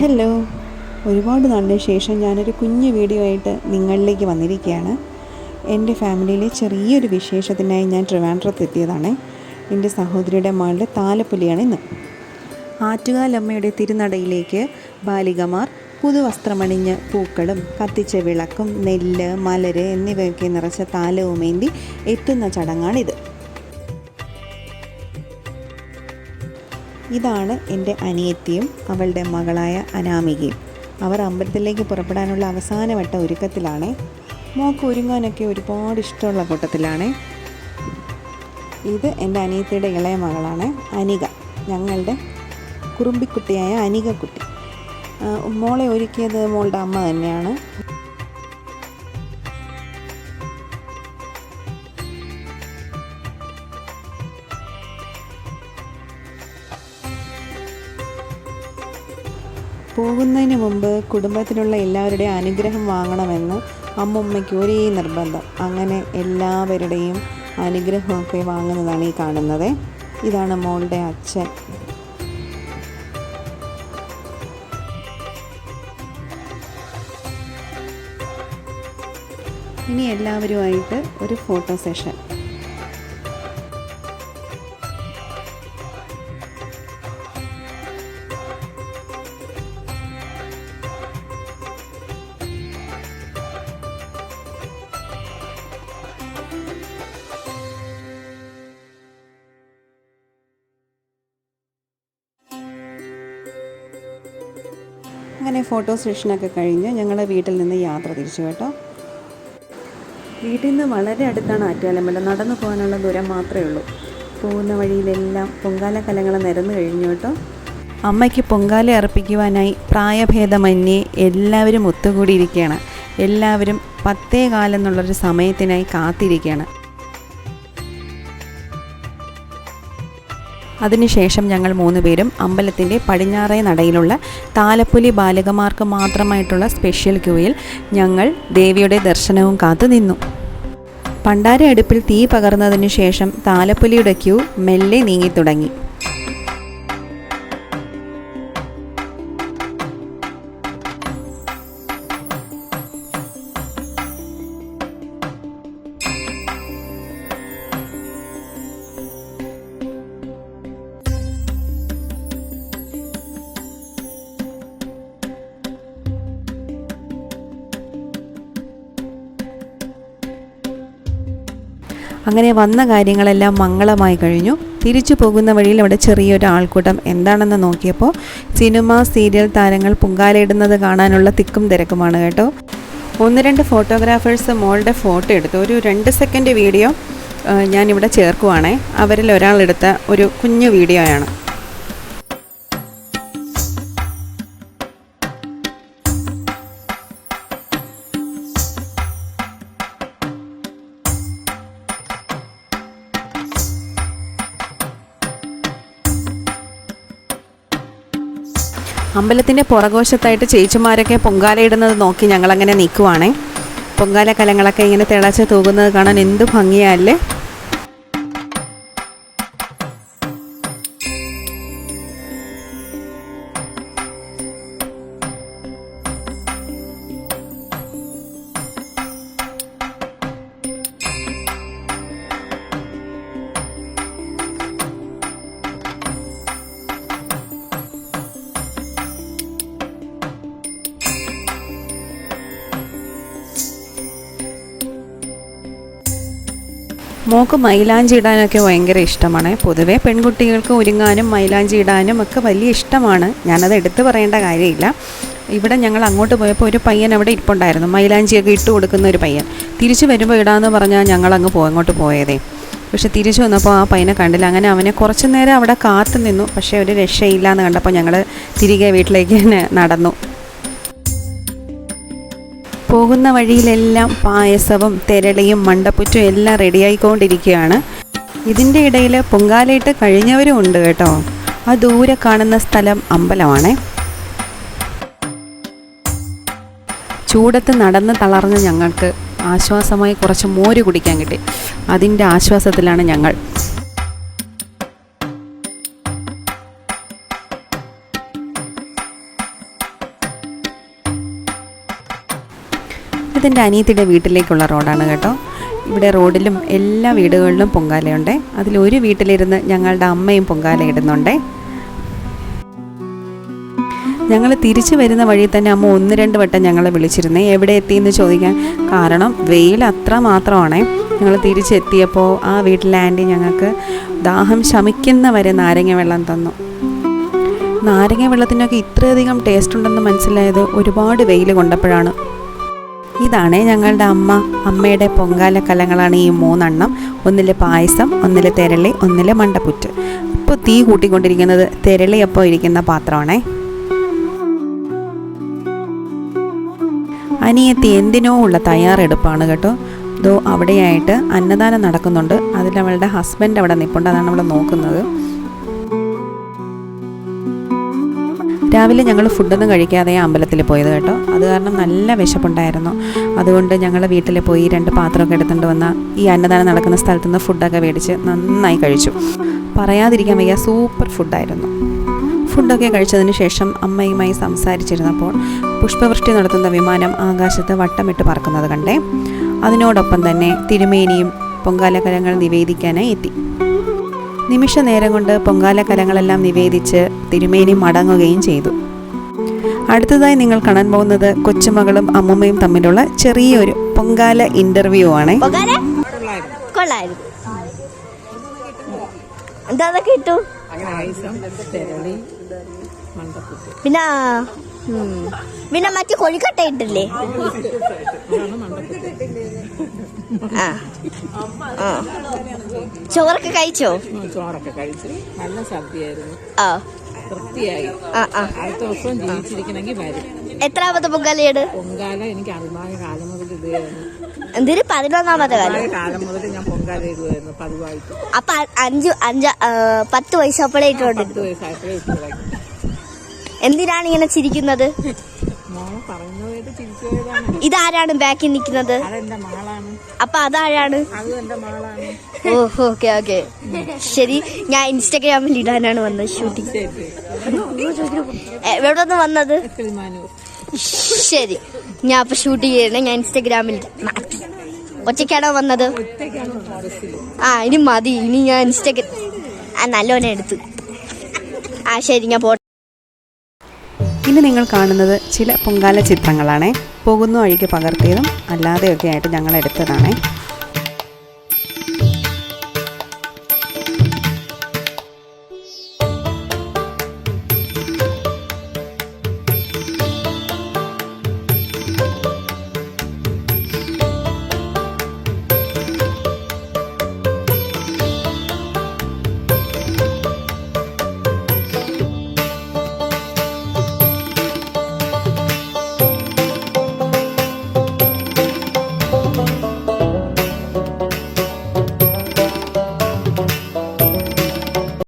Hello ഒരുപാട് നാളിന് ശേഷം ഞാനൊരു കുഞ്ഞു വീഡിയോ ആയിട്ട് നിങ്ങളിലേക്ക് വന്നിരിക്കുകയാണ്. എന്റെ ഫാമിലിയിലെ ചെറിയൊരു വിശേഷത്തിനായി ഞാൻ ട്രിവാൻഡ്രത്ത് എത്തിയതാണ്. എന്റെ സഹോദരിയുടെ മകളുടെ താലപ്പൊലിയാണ് ഇന്ന്. ആറ്റുകാലമ്മയുടെ തിരുനടയിലേക്ക് ബാലികമാർ പുതുവസ്ത്രമണിഞ്ഞ് പൂക്കളും കത്തിച്ച വിളക്കും നെല്ല് മലര് എന്നിവയൊക്കെ നിറച്ച താലവുമേന്തി എത്തുന്ന ചടങ്ങാണിത്. ഇതാണ് എന്റെ അനിയത്തിയും അവളുടെ മകളായ അനാമികയും. അവർ അമ്പലത്തിലേക്ക് പുറപ്പെടാനുള്ള അവസാനവട്ട ഒരുക്കത്തിലാണ്. മോക്ക് ഒരുങ്ങാനൊക്കെ ഒരുപാട് ഇഷ്ടമുള്ള കൂട്ടത്തിലാണ്. ഇത് എന്റെ അനിയത്തിയുടെ ഇളയ മകളാണ് അനിക ഞങ്ങളുടെ കുറുമ്പിക്കുട്ടിയായ അനിക കുട്ടി മോളെ ഒരുക്കിയത് മോളുടെ അമ്മ തന്നെയാണ്. പോകുന്നതിന് മുമ്പ് കുടുംബത്തിലുള്ള എല്ലാവരുടെയും അനുഗ്രഹം വാങ്ങണമെന്ന് അമ്മുമ്മയ്ക്ക് ഒരേ നിർബന്ധം. അങ്ങനെ എല്ലാവരുടെയും അനുഗ്രഹമൊക്കെ വാങ്ങുന്നതാണ് ഈ കാണുന്നത്. ഇതാണ് മോളുടെ അച്ഛൻ. ഇനി എല്ലാവരുമായിട്ട് ഒരു ഫോട്ടോ സെഷൻ. അങ്ങനെ ഫോട്ടോ സെഷനൊക്കെ കഴിഞ്ഞ് ഞങ്ങൾ വീട്ടിൽ നിന്ന് യാത്ര തിരിച്ചു കേട്ടോ. വീട്ടിൽ നിന്ന് വളരെ അടുത്താണ് ആറ്റുകാലമ്പലം നടന്നു പോകാനുള്ള ദൂരം മാത്രമേ ഉള്ളൂ. പോകുന്ന വഴിയിലെല്ലാം പൊങ്കാല കലങ്ങൾ നിരന്നു കഴിഞ്ഞു കേട്ടോ. അമ്മയ്ക്ക് പൊങ്കാല അർപ്പിക്കുവാനായി പ്രായഭേദമന്യേ എല്ലാവരും ഒത്തുകൂടിയിരിക്കുകയാണ്. എല്ലാവരും പത്തേ കാലം എന്നുള്ളൊരു സമയത്തിനായി കാത്തിരിക്കുകയാണ്. അതിനുശേഷം ഞങ്ങൾ മൂന്നുപേരും അമ്പലത്തിന്റെ പടിഞ്ഞാറേ നടയിലുള്ള താലപ്പൊലി ബാലകമാർക്ക് മാത്രമായിട്ടുള്ള സ്പെഷ്യൽ ക്യൂയിൽ ഞങ്ങൾ ദേവിയുടെ ദർശനവും കാത്തു നിന്നു. പണ്ടാര അടുപ്പിൽ തീ പകർന്നതിനു ശേഷം താലപ്പൊലിയുടെ ക്യൂ മെല്ലെ നീങ്ങിത്തുടങ്ങി. അങ്ങനെ വന്ന കാര്യങ്ങളെല്ലാം മംഗളമായി കഴിഞ്ഞു. തിരിച്ചു പോകുന്ന വഴിയിൽ അവിടെ ചെറിയൊരു ആൾക്കൂട്ടം എന്താണെന്ന് നോക്കിയപ്പോൾ സിനിമ സീരിയൽ താരങ്ങൾ പൊങ്കാലയിടുന്നത് കാണാനുള്ള തിക്കും തിരക്കുമാണ് കേട്ടോ. ഒന്ന് രണ്ട് ഫോട്ടോഗ്രാഫേഴ്സ് മോളുടെ ഫോട്ടോ എടുത്തു. ഒരു രണ്ട് സെക്കൻഡ് വീഡിയോ ഞാനിവിടെ ചേർക്കുവാണേ. അവരിൽ ഒരാളെടുത്ത ഒരു കുഞ്ഞു വീഡിയോയാണ്. അമ്പലത്തിന്റെ പുറകോശത്തായിട്ട് ചേച്ചിമാരൊക്കെ പൊങ്കാലയിടുന്നത് നോക്കി ഞങ്ങളങ്ങനെ നിൽക്കുവാണേ. പൊങ്കാല കലങ്ങളൊക്കെ ഇങ്ങനെ തിളച്ച് തൂകുന്നത് കാണാൻ എന്ത് ഭംഗിയല്ലേ മോക്ക് മൈലാഞ്ചി ഇടാനൊക്കെ ഭയങ്കര ഇഷ്ടമാണ്. പൊതുവെ പെൺകുട്ടികൾക്ക് ഒരുങ്ങാനും മൈലാഞ്ചി ഇടാനും ഒക്കെ വലിയ ഇഷ്ടമാണ്. ഞാനത് എടുത്തു പറയേണ്ട കാര്യമില്ല. ഇവിടെ ഞങ്ങൾ അങ്ങോട്ട് പോയപ്പോൾ ഒരു പയ്യൻ അവിടെ ഇരിപ്പുണ്ടായിരുന്നു. മൈലാഞ്ചിയൊക്കെ ഇട്ട് കൊടുക്കുന്ന ഒരു പയ്യൻ. തിരിച്ചു വരുമ്പോൾ ഇടാമെന്ന് പറഞ്ഞാൽ ഞങ്ങൾ അങ്ങ് പോ അങ്ങോട്ട് പോയതേ. പക്ഷെ തിരിച്ചു വന്നപ്പോൾ ആ പയ്യനെ കണ്ടില്ല. അങ്ങനെ അവനെ കുറച്ച് നേരം അവിടെ കാത്തു നിന്നു. പക്ഷേ ഒരു രക്ഷയില്ല എന്ന് കണ്ടപ്പോൾ ഞങ്ങൾ തിരികെ വീട്ടിലേക്ക് തന്നെ നടന്നു. പോകുന്ന വഴിയിലെല്ലാം പായസവും തെരളിയും മണ്ടപ്പുറ്റും എല്ലാം റെഡിയായിക്കൊണ്ടിരിക്കുകയാണ്. ഇതിന്റെ ഇടയിൽ പൊങ്കാലയിട്ട് കഴിഞ്ഞവരും ഉണ്ട് കേട്ടോ. ആ ദൂരെ കാണുന്ന സ്ഥലം അമ്പലമാണേ. ചൂടത്ത് നടന്ന് തളർന്ന് ഞങ്ങൾക്ക് ആശ്വാസമായി കുറച്ച് മോര് കുടിക്കാൻ കിട്ടി. അതിന്റെ ആശ്വാസത്തിലാണ് ഞങ്ങൾ. ഇതെന്റെ അനിയത്തിയുടെ വീട്ടിലേക്കുള്ള റോഡാണ് കേട്ടോ. ഇവിടെ റോഡിലും എല്ലാ വീടുകളിലും പൊങ്കാലയുണ്ട്. അതിലൊരു വീട്ടിലിരുന്ന് ഞങ്ങളുടെ അമ്മയും പൊങ്കാല ഇടുന്നുണ്ടേ. ഞങ്ങൾ തിരിച്ചു വരുന്ന വഴി തന്നെ അമ്മ ഒന്ന് രണ്ട് വട്ടം ഞങ്ങളെ വിളിച്ചിരുന്നേ. എവിടെ എത്തിയെന്ന് ചോദിക്കാൻ കാരണം വെയിൽ അത്ര മാത്രമാണേ. ഞങ്ങൾ തിരിച്ചെത്തിയപ്പോൾ ആ വീട്ടിലെ ആന്റി ഞങ്ങൾക്ക് ദാഹം ശമിക്കുന്ന വരെ നാരങ്ങ വെള്ളം തന്നു. നാരങ്ങ വെള്ളത്തിനൊക്കെ ഇത്രയധികം ടേസ്റ്റ് ഉണ്ടെന്ന് മനസ്സിലായത് ഒരുപാട് വെയിൽ കൊണ്ടപ്പോഴാണ്. ഇതാണ് ഞങ്ങളുടെ അമ്മ. അമ്മയുടെ പൊങ്കാല കലങ്ങളാണ് ഈ മൂന്നെണ്ണം. ഒന്നിൽ പായസം ഒന്നിൽ തെരളി ഒന്നിൽ മണ്ടപ്പുറ്റ്. ഇപ്പോൾ തീ കൂട്ടിക്കൊണ്ടിരിക്കുന്നത് തെരളിയപ്പോൾ ഇരിക്കുന്ന പാത്രമാണേ. അനിയത്തി എന്തിനോ ഉള്ള തയ്യാറെടുപ്പാണ് കേട്ടോ. ഇതോ അവിടെയായിട്ട് അന്നദാനം നടക്കുന്നുണ്ട്. അതിൽ അവളുടെ ഹസ്ബൻഡ് അവിടെ നിൽപ്പുണ്ട് അതാണ് അവൾ നോക്കുന്നത്. രാവിലെ ഞങ്ങൾ ഫുഡൊന്നും കഴിക്കാതെ അമ്പലത്തിൽ പോയത് കേട്ടോ. അത് കാരണം നല്ല വിശപ്പുണ്ടായിരുന്നു. അതുകൊണ്ട് ഞങ്ങൾ വീട്ടിൽ പോയി രണ്ട് പാത്രമൊക്കെ എടുത്തുകൊണ്ട് വന്ന ഈ അന്നദാനം നടക്കുന്ന സ്ഥലത്തു നിന്ന് ഫുഡൊക്കെ മേടിച്ച് നന്നായി കഴിച്ചു. പറയാതിരിക്കാൻ വയ്യ സൂപ്പർ ഫുഡായിരുന്നു. ഫുഡൊക്കെ കഴിച്ചതിന് ശേഷം അമ്മയുമായി സംസാരിച്ചിരുന്നപ്പോൾ പുഷ്പവൃഷ്ടി നടത്തുന്ന വിമാനം ആകാശത്ത് വട്ടമിട്ട് പറക്കുന്നത് കണ്ടേ. അതിനോടൊപ്പം തന്നെ തിരുമേനിയും പൊങ്കാലകലങ്ങൾ നിവേദിക്കാനായി എത്തി. നിമിഷ നേരം കൊണ്ട് പൊങ്കാല കലങ്ങളെല്ലാം നിവേദിച്ച് തിരുമേനി മടങ്ങുകയും ചെയ്തു. അടുത്തതായി നിങ്ങൾ കാണാൻ പോകുന്നത് കൊച്ചുമകളും അമ്മമ്മയും തമ്മിലുള്ള ചെറിയൊരു പൊങ്കാല ഇന്റർവ്യൂ ആണ്. പിന്നെ പിന്നെ മറ്റേ കൊഴിക്കട്ട ഇട്ടില്ലേ? ആ. ആ. ചോറൊക്കെ കഴിച്ചോ? ചോറൊക്കെ കഴിച്ചു. നല്ല സദ്യയായിരുന്നു ആ. തൃപ്തിയായി ആ ആ. അടുത്ത ദിവസം ജീവിച്ചിരിക്കണമെങ്കിൽ വരും. എത്രാമത്തെ പൊങ്കാലയാണ് പൊങ്കാല എനിക്ക് അഭിമായ കാലം മുതൽ ഇടുകയായിരുന്നു എന്തിന്? പതിനൊന്നാമത്തെ കാലം. കാലം മുതൽ ഞാൻ പൊങ്കാല ഇടുകയായിരുന്നു പതിവായിട്ട്. അപ്പൊ അഞ്ചു അഞ്ച് പത്ത് വയസ്സപ്പോഴേ ഇട്ടുണ്ട് പത്ത് വയസ്സായപ്പോഴേ ഇട്ട് എന്തിനാണ് ഇങ്ങനെ ചിരിക്കുന്നത്? ഇതാരാണ് ബാക്കിൽ നിൽക്കുന്നത്? അതെന്റെ മാളാണ് അപ്പൊ അതാരാണ്? Oh okay okay. ശരി ഞാൻ ഇൻസ്റ്റാഗ്രാമിൽ ഇടാനാണ് വന്നത് ഷൂട്ടിങ് എവിടെ നിന്ന് വന്നത്? ശരി ഞാൻ അപ്പൊ ഷൂട്ട് ചെയ്യണേ ഞാൻ ഇൻസ്റ്റാഗ്രാമിൽ മാറ്റി. ഒറ്റയ്ക്കാണോ വന്നത്? ആ ഇനി മതി ഇനി ഞാൻ ഇൻസ്റ്റാഗ്രാം ആ നല്ലോനെ എടുത്തു. ആ ശരി ഞാൻ പോട്ടെ. ഇനി നിങ്ങൾ കാണുന്നത് ചില പൊങ്കാല ചിത്രങ്ങളാണേ. പോകുന്ന വഴിക്ക് പകർത്തിയതും അല്ലാതെയൊക്കെ ആയിട്ട് ഞങ്ങൾ എടുത്തതാണേ